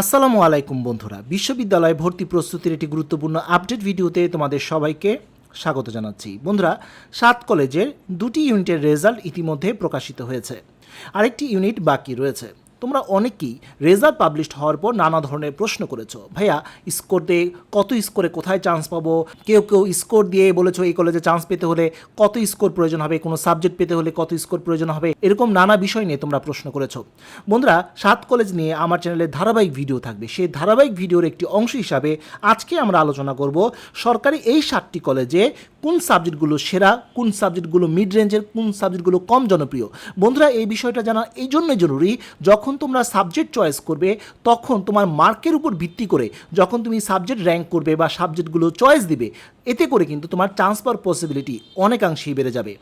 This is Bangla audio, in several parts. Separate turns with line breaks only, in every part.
আসসালামু আলাইকুম বন্ধুরা। বিশ্ববিদ্যালয়ে ভর্তি প্রস্তুতির একটি গুরুত্বপূর্ণ আপডেট ভিডিওতে তোমাদের সবাইকে স্বাগত জানাচ্ছি। বন্ধুরা, সাত কলেজের দুটি ইউনিটের রেজাল্ট ইতিমধ্যে প্রকাশিত হয়েছে। আরেকটি ইউনিট বাকি রয়েছে। তোমরা অনেকেই রেজাল্ট পাবলিশড হওয়ার পর নানা ধরনের প্রশ্ন করেছ। ভাইয়া স্কোর দিয়ে কত স্কোরে কোথায় চান্স পাবো? কেউ কেউ স্কোর দিয়ে বলেছ এই কলেজে চান্স পেতে হলে কত স্কোর প্রয়োজন হবে? কোনো সাবজেক্ট পেতে হলে কত স্কোর প্রয়োজন হবে? এরকম নানা বিষয় নিয়ে তোমরা প্রশ্ন করেছ। বন্ধুরা, সাত কলেজ নিয়ে আমার চ্যানেলে ধারাবাহিক ভিডিও থাকবে। সেই ধারাবাহিক ভিডিওর একটি অংশ হিসাবে আজকে আমরা আলোচনা করব সরকারি এই সাতটি কলেজে কোন সাবজেক্টগুলো সেরা, কোন সাবজেক্টগুলো মিড রেঞ্জের কোন সাবজেক্টগুলো কম জনপ্রিয়? বন্ধুরা, এই বিষয়টা জানা এই জন্যই জরুরি, যখন তোমরা সাবজেক্ট চয়েস করবে, তখন তোমার মার্কের উপর ভিত্তি করে যখন তুমি সাবজেক্ট র্যাঙ্ক করবে বা সাবজেক্টগুলো চয়েস দিবে এতে করে কিন্তু তোমার পাওয়ার পসিবিলিটি অনেকাংশেই বেড়ে যাবে।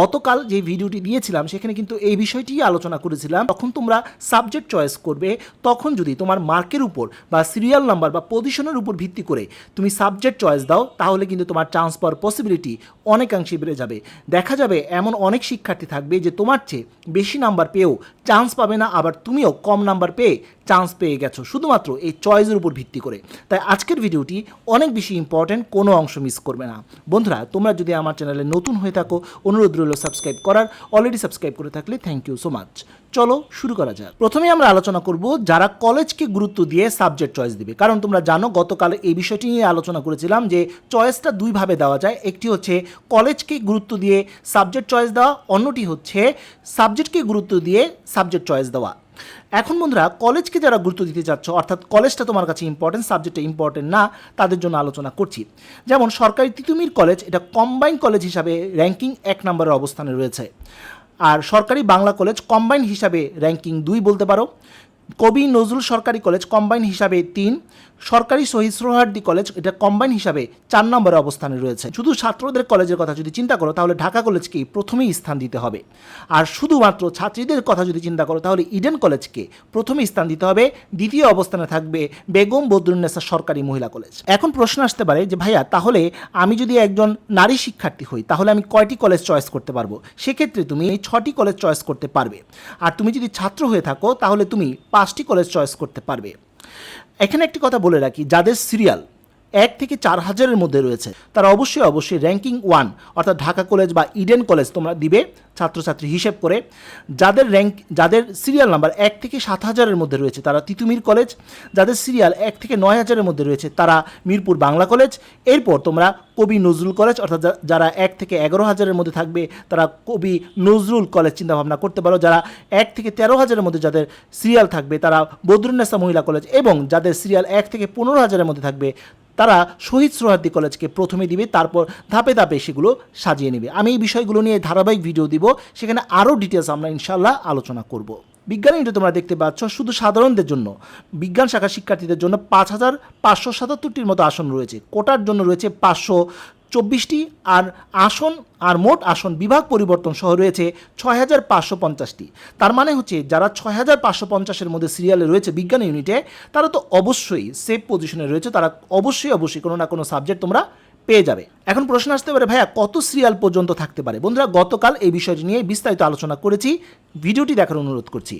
গতকাল যে ভিডিওটি দিয়েছিলাম, সেখানে কিন্তু এই বিষয়টি আলোচনা করেছিলাম। তখন তোমরা সাবজেক্ট চয়েস করবে, তখন যদি তোমার মার্কের উপর বা সিরিয়াল নাম্বার বা পজিশনের উপর ভিত্তি করে তুমি সাবজেক্ট চয়েস দাও, তাহলে কিন্তু তোমার পাওয়ার পসিবিলিটি অনেকাংশে বেড়ে যাবে। দেখা যাবে এমন অনেক শিক্ষার্থী থাকবে যে তোমার চেয়ে বেশি নাম্বার পেয়েও চান্স পাবে না, আবার তুমিও কম নাম্বার পেয়ে চান্স পেয়ে গেছো, শুধুমাত্র এই চয়েসের উপর ভিত্তি করে। তাই আজকের ভিডিওটি অনেক বেশি ইম্পর্ট্যান্ট কোনো অংশ মিস করবে না। বন্ধুরা, তোমরা যদি আমার চ্যানেলে নতুন হয়ে থাকো, অনুরোধ রইল সাবস্ক্রাইব করার। অলরেডি সাবস্ক্রাইব করে থাকলে থ্যাংক ইউ সো মাচ চলো শুরু করা যাক। প্রথমে আমরা আলোচনা করব যারা কলেজকে গুরুত্ব দিয়ে সাবজেক্ট চয়েস দিবে। কারণ তোমরা জানো, গতকাল এই বিষয়টি নিয়ে আলোচনা করেছিলাম যে চয়েসটা দুইভাবে দেওয়া যায়। একটি হচ্ছে কলেজকে গুরুত্ব দিয়ে সাবজেক্ট চয়েস দেওয়া, অন্যটি হচ্ছে সাবজেক্টকে গুরুত্ব দিয়ে সাবজেক্ট চয়েস দেওয়া। এখন বন্ধুরা কলেজকে যারা গুরুত্ব দিতে চাচ্ছ অর্থাৎ কলেজটা তোমার কাছে ইম্পর্টেন্ট সাবজেক্টটা ইম্পর্টেন্ট না, তাদের জন্য আলোচনা করছি। যেমন, সরকারি তিতুমির কলেজ এটা কম্বাইন কলেজ হিসাবে র্যাঙ্কিং এক নম্বরের অবস্থানে রয়েছে। আর সরকারি বাংলা কলেজ কম্বাইন হিসাবে র্যাঙ্কিং দুই বলতে পারো। কবি নজরুল সরকারি কলেজ কম্বাইন হিসাবে তিন সরকারি শহীদ সোহরার্দি কলেজ এটা কম্বাইন হিসাবে চার নম্বরে অবস্থানে রয়েছে। শুধু ছাত্রদের কলেজের কথা যদি চিন্তা করো, তাহলে ঢাকা কলেজকেই প্রথমেই স্থান দিতে হবে। আর শুধুমাত্র ছাত্রীদের কথা যদি চিন্তা করো, তাহলে ইডেন কলেজকে প্রথমে স্থান দিতে হবে। দ্বিতীয় অবস্থানে থাকবে বেগম বদরুন্নেসা সরকারি মহিলা কলেজ। এখন প্রশ্ন আসতে পারে যে, ভাইয়া, তাহলে আমি যদি একজন নারী শিক্ষার্থী হই, তাহলে আমি কয়টি কলেজ চয়েস করতে পারব? সেক্ষেত্রে তুমি এই ছটি কলেজ চয়েস করতে পারবে। আর তুমি যদি ছাত্র হয়ে থাকো, তাহলে তুমি পাঁচটি কলেজ চয়েস করতে পারবে। এখানে একটি কথা বলে রাখি যাদের সিরিয়াল এক থেকে চার হাজারের মধ্যে রয়েছে। তারা অবশ্যই অবশ্যই র্যাঙ্কিং ওয়ান অর্থাৎ ঢাকা কলেজ বা ইডেন কলেজ তোমরা দিবে, ছাত্রছাত্রী হিসেব করে। যাদের র্যাঙ্ক যাদের সিরিয়াল নাম্বার এক থেকে সাত হাজারের মধ্যে রয়েছে, তারা তিতুমির কলেজ যাদের সিরিয়াল এক থেকে নয় হাজারের মধ্যে রয়েছে, তারা মিরপুর বাংলা কলেজ এরপর তোমরা কবি নজরুল কলেজ অর্থাৎ যারা এক থেকে এগারো হাজারের মধ্যে থাকবে, তারা কবি নজরুল কলেজ চিন্তাভাবনা করতে পারো। যারা এক থেকে তেরো হাজারের মধ্যে যাদের সিরিয়াল থাকবে, তারা বদরুন্নেসা মহিলা কলেজ এবং যাদের সিরিয়াল এক থেকে পনেরো হাজারের মধ্যে থাকবে তারা শহীদ সোহাদ্দি কলেজকে প্রথমে দিবে, তারপর ধাপে ধাপে সেগুলো সাজিয়ে নেবে। আমি এই বিষয়গুলো নিয়ে ধারাবাহিক ভিডিও দিব, সেখানে আরও ডিটেলস আমরা ইনশাল্লাহ আলোচনা করব। বিজ্ঞান এটা তোমরা দেখতে পাচ্ছ, শুধু সাধারণদের জন্য, বিজ্ঞান শাখার শিক্ষার্থীদের জন্য পাঁচ হাজার পাঁচশো সাতাত্তরটির মতো আসন রয়েছে। কোটার জন্য রয়েছে পাঁচশো চব্বিশটি আর আসন আর মোট আসন বিভাগ পরিবর্তন সহ রয়েছে ছয় হাজার পাঁচশো পঞ্চাশটি। তার মানে হচ্ছে যারা ছয় হাজার পাঁচশো পঞ্চাশের মধ্যে সিরিয়ালে রয়েছে বিজ্ঞান ইউনিটে তারা তো অবশ্যই সেফ পজিশনে রয়েছে, তারা অবশ্যই অবশ্যই কোনো না কোনো সাবজেক্ট তোমরা পেয়ে যাবে। এখন প্রশ্ন আসতে পারে, ভাইয়া, কত সিরিয়াল পর্যন্ত থাকতে পারে? বন্ধুরা, গতকাল এই বিষয়টি নিয়ে বিস্তারিত আলোচনা করেছি, ভিডিওটি দেখার অনুরোধ করছি।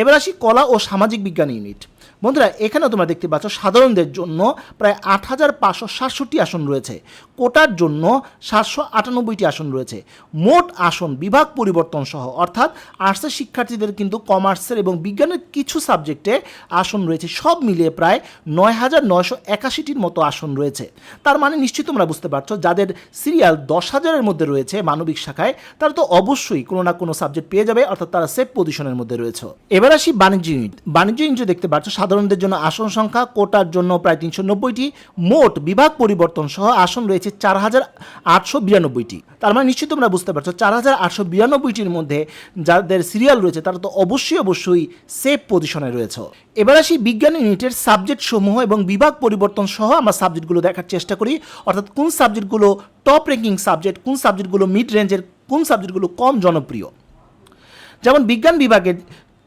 এবার আসি কলা ও সামাজিক বিজ্ঞান ইউনিট বন্ধুরা, এখানেও তোমরা দেখতে পাচ্ছ সাধারণদের জন্য প্রায় আট হাজার পাঁচশো সাতষট্টি আসন রয়েছে। কোটার জন্য সাতশো আটানব্বইটি আসন রয়েছে। মোট আসন বিভাগ পরিবর্তন সহ, অর্থাৎ আর্টসের শিক্ষার্থীদের কিন্তু কমার্সের এবং বিজ্ঞানের কিছু সাবজেক্টে আসন রয়েছে। সব মিলিয়ে প্রায় নয় হাজার নয়শো একাশিটির মতো আসন রয়েছে। তার মানে নিশ্চয়ই তোমরা বুঝতে পারছ, যাদের সিরিয়াল দশ হাজারের মধ্যে রয়েছে মানবিক শাখায়, তারা তো অবশ্যই কোনো না কোনো সাবজেক্ট পেয়ে যাবে, অর্থাৎ তারা সেফ পজিশনের মধ্যে রয়েছে। এবার আসি বাণিজ্য ইউনিট। বাণিজ্য ইউনিটে দেখতে পাচ্ছ সাধারণদের জন্য আসন সংখ্যা, কোটার জন্য প্রায় তিনশো নব্বইটি, মোট বিভাগ পরিবর্তন সহ আসন রয়েছে চার হাজার আটশো বিরানব্বইটি। তার মানে নিশ্চয়ই তোমরা বুঝতে পারছ, চার হাজার আটশো বিরানব্বইটির মধ্যে যাদের সিরিয়াল রয়েছে, তারা তো অবশ্যই অবশ্যই সেফ পজিশনে রয়েছে। এবার আসি বিজ্ঞান ইউনিটের সাবজেক্ট সমূহ এবং বিভাগ পরিবর্তন সহ আমরা সাবজেক্টগুলো দেখার চেষ্টা করি। অর্থাৎ কোন সাবজেক্টগুলো টপ র্যাঙ্কিং সাবজেক্ট কোন সাবজেক্টগুলো মিড রেঞ্জের কোন সাবজেক্টগুলো কম জনপ্রিয়? যেমন বিজ্ঞান বিভাগের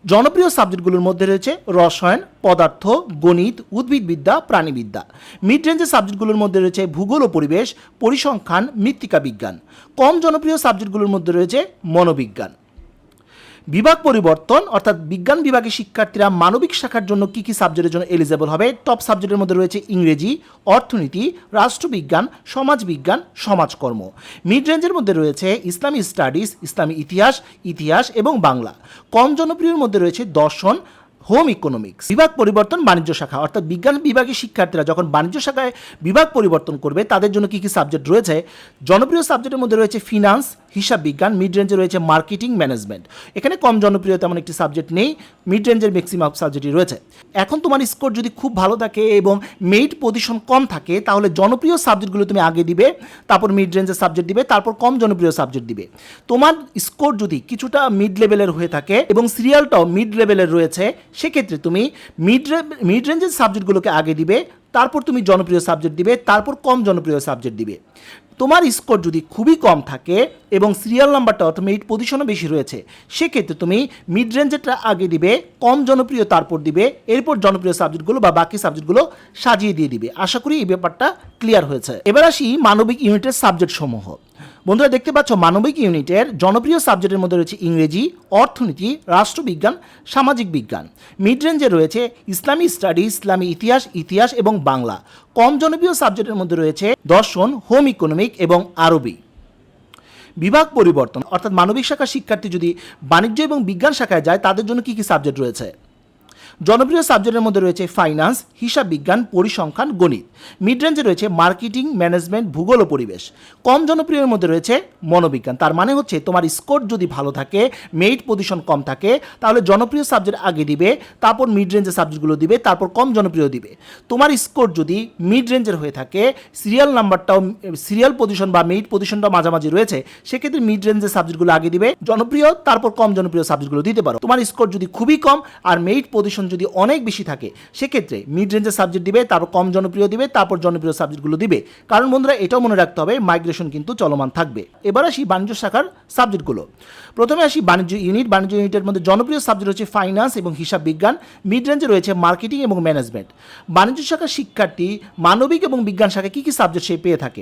জনপ্রিয় সাবজেক্টগুলোর মধ্যে রয়েছে রসায়ন, পদার্থ, গণিত, উদ্ভিদবিদ্যা, প্রাণীবিদ্যা। মিড রেঞ্জের সাবজেক্টগুলোর মধ্যে রয়েছে ভূগোল ও পরিবেশ, পরিসংখ্যান, মৃত্তিকা বিজ্ঞান। কম জনপ্রিয় সাবজেক্টগুলোর মধ্যে রয়েছে মনোবিজ্ঞান। বিভাগ পরিবর্তন, অর্থাৎ বিজ্ঞান বিভাগের শিক্ষার্থীরা মানবিক শাখার জন্য কি কি সাবজেক্টের জন্য এলিজেবল হবে? টপ সাবজেক্টের মধ্যে রয়েছে ইংরেজি, অর্থনীতি, রাষ্ট্রবিজ্ঞান, সমাজবিজ্ঞান, সমাজকর্ম। মিড রেঞ্জের মধ্যে রয়েছে ইসলামী স্টাডিজ ইসলামী ইতিহাস ইতিহাস এবং বাংলা কম জনপ্রিয়র মধ্যে রয়েছে দর্শন হোম ইকোনমিক্স বিভাগ পরিবর্তন, বাণিজ্য শাখা। অর্থাৎ বিজ্ঞান বিভাগের শিক্ষার্থীরা যখন বাণিজ্য শাখায় বিভাগ পরিবর্তন করবে, তাদের জন্য কী কী সাবজেক্ট রয়েছে? জনপ্রিয় সাবজেক্টের মধ্যে রয়েছে ফিনান্স হিসাব বিজ্ঞান মিড রেঞ্জে রয়েছে মার্কেটিং ম্যানেজমেন্ট এখানে কম জনপ্রিয় তেমন একটি সাবজেক্ট নেই মিড রেঞ্জের ম্যাক্সিমাম সাবজেক্টই রয়েছে। এখন তোমার স্কোর যদি খুব ভালো থাকে এবং মেইট পজিশন কম থাকে, তাহলে জনপ্রিয় সাবজেক্টগুলো তুমি আগে দিবে, তারপর মিড রেঞ্জের সাবজেক্ট দিবে, তারপর কম জনপ্রিয় সাবজেক্ট দিবে। তোমার স্কোর যদি কিছুটা মিড লেভেলের হয়ে থাকে এবং সিরিয়ালটাও মিড লেভেলের রয়েছে, সেক্ষেত্রে তুমি মিড মিড রেঞ্জের সাবজেক্টগুলোকে আগে দিবে, তারপর তুমি জনপ্রিয় সাবজেক্ট দিবে, তারপর কম জনপ্রিয় সাবজেক্ট দিবে। তোমার স্কোর যদি খুবই কম থাকে এবং সিরিয়াল নাম্বারটা অর্থাৎ মেরিট পজিশনও বেশি রয়েছে, সেক্ষেত্রে তুমি মিড রেঞ্জেরটা আগে দিবে, কম জনপ্রিয় তারপর দিবে, এরপর জনপ্রিয় সাবজেক্টগুলো বা বাকি সাবজেক্টগুলো সাজিয়ে দিয়ে দিবে। আশা করি এই ব্যাপারটা ক্লিয়ার হয়েছে। এবার আসি মানবিক ইউনিটের সাবজেক্ট সমূহ। বন্ধুরা দেখতে পাচ্ছ মানবিক ইউনিটের জনপ্রিয় সাবজেক্টের মধ্যে রয়েছে ইংরেজি, অর্থনীতি, রাষ্ট্রবিজ্ঞান, সামাজিক বিজ্ঞান। মিড রেঞ্জে রয়েছে ইসলামী স্টাডি ইসলামী ইতিহাস ইতিহাস এবং বাংলা। কম জনপ্রিয় সাবজেক্টের মধ্যে রয়েছে দর্শন, হোম ইকোনমিক এবং আরবি। বিভাগ পরিবর্তন, অর্থাৎ মানবিক শাখার শিক্ষার্থী যদি বাণিজ্য এবং বিজ্ঞান শাখায় যায়, তাদের জন্য কী কী সাবজেক্ট রয়েছে? জনপ্রিয় সাবজেক্টের মধ্যে রয়েছে ফাইন্যান্স হিসাব বিজ্ঞান, পরিসংখ্যান, গণিত। মিড রেঞ্জে রয়েছে মার্কেটিং ম্যানেজমেন্ট ভূগোল ও পরিবেশ। কম জনপ্রিয়ের মধ্যে রয়েছে মনোবিজ্ঞান। তার মানে হচ্ছে তোমার স্কোর যদি ভালো থাকে মেইট পজিশন কম থাকে, তাহলে জনপ্রিয় সাবজেক্ট আগে দিবে, তারপর মিড রেঞ্জের সাবজেক্টগুলো দিবে, তারপর কম জনপ্রিয় দিবে। তোমার স্কোর যদি মিড রেঞ্জের হয়ে থাকে সিরিয়াল নাম্বারটাও সিরিয়াল পজিশন বা মেইট পজিশনটাও মাঝামাঝি রয়েছে, সেক্ষেত্রে মিড রেঞ্জের সাবজেক্টগুলো আগে দিবে, জনপ্রিয়, তারপর কম জনপ্রিয় সাবজেক্টগুলো দিতে পারো। তোমার স্কোর যদি খুবই কম আর মেইট পজিশন যদি অনেক বেশি থাকে, সেক্ষেত্রে মিড রেঞ্জের সাবজেক্ট দিবে, তারপর কম জনপ্রিয় দিবে, তারপর জনপ্রিয় সাবজেক্টগুলো দিবে। কারণ বন্ধুরা, এটাও মনে রাখতে হবে মাইগ্রেশন কিন্তু চলমান থাকবে। এবার আসি বাণিজ্য শাখার সাবজেক্টগুলো প্রথমে আসি বাণিজ্য ইউনিট বাণিজ্য ইউনিটের মধ্যে জনপ্রিয় সাবজেক্ট হচ্ছে ফাইন্যান্স এবং হিসাব বিজ্ঞান মিড রেঞ্জে রয়েছে মার্কেটিং এবং ম্যানেজমেন্ট বাণিজ্য শাখার শিক্ষার্থী, মানবিক এবং বিজ্ঞান শাখায় কী কী সাবজেক্ট সে পেয়ে থাকে?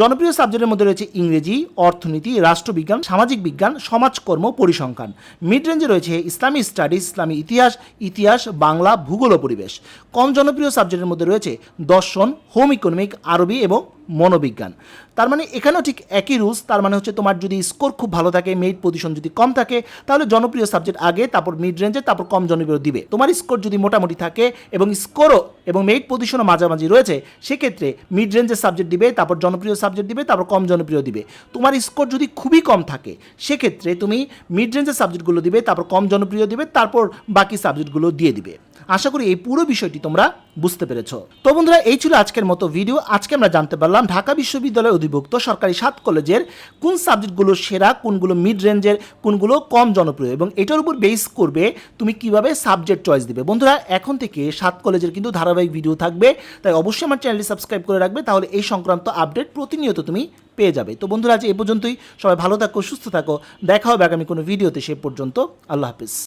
জনপ্রিয় সাবজেক্টের মধ্যে রয়েছে ইংরেজি, অর্থনীতি, রাষ্ট্রবিজ্ঞান, সামাজিক বিজ্ঞান, সমাজকর্ম, পরিসংখ্যান। মিড রেঞ্জে রয়েছে ইসলামী স্টাডিজ ইসলামী ইতিহাস ইতিহাস বাংলা ভূগোল ও পরিবেশ। কম জনপ্রিয় সাবজেক্টের মধ্যে রয়েছে দর্শন হোম ইকোনমিক আরবি এবং মনোবিজ্ঞান। তার মানে এখানেও ঠিক একই রুলস, তার মানে হচ্ছে তোমার যদি স্কোর খুব ভালো থাকে মেইড পজিশন যদি কম থাকে, তাহলে জনপ্রিয় সাবজেক্ট আগে, তারপর মিড রেঞ্জে, তারপর কম জনপ্রিয় দিবে। তোমার স্কোর যদি মোটামুটি থাকে এবং স্কোরও এবং মেইড পজিশনও মাঝামাঝি রয়েছে, সেক্ষেত্রে মিড রেঞ্জের সাবজেক্ট দিবে, তারপর জনপ্রিয় সাবজেক্ট দিবে, তারপর কম জনপ্রিয় দিবে। তোমার স্কোর যদি খুবই কম থাকে, সেক্ষেত্রে তুমি মিড রেঞ্জের সাবজেক্টগুলো দিবে, তারপর কম জনপ্রিয় দিবে, তারপর বাকি সাবজেক্টগুলো দিয়ে দিবে। আশা করি এই পুরো বিষয়টি তোমরা বুঝতে পেরেছ। তো বন্ধুরা, এই ছিল আজকের মতো ভিডিও। আজকে আমরা জানতে পারলাম ঢাকা বিশ্ববিদ্যালয়ের অধিভুক্ত সরকারি সাত কলেজের কোন সাবজেক্টগুলো সেরা, কোনগুলো মিড রেঞ্জের কোনগুলো কম জনপ্রিয় এবং এটার উপর বেস করবে তুমি কীভাবে সাবজেক্ট চয়েস দিবে। বন্ধুরা, এখন থেকে সাত কলেজের কিন্তু ধারাবাহিক ভিডিও থাকবে, তাই অবশ্যই আমার চ্যানেলটি সাবস্ক্রাইব করে রাখবে, তাহলে এই সংক্রান্ত আপডেট প্রতিনিয়ত তুমি পেয়ে যাবে। তো বন্ধুরা, আজ এ পর্যন্তই। সবাই ভালো থাকো, সুস্থ থাকো। দেখা হবে আগামী কোনো ভিডিওতে সে পর্যন্ত। আল্লাহ হাফিজ।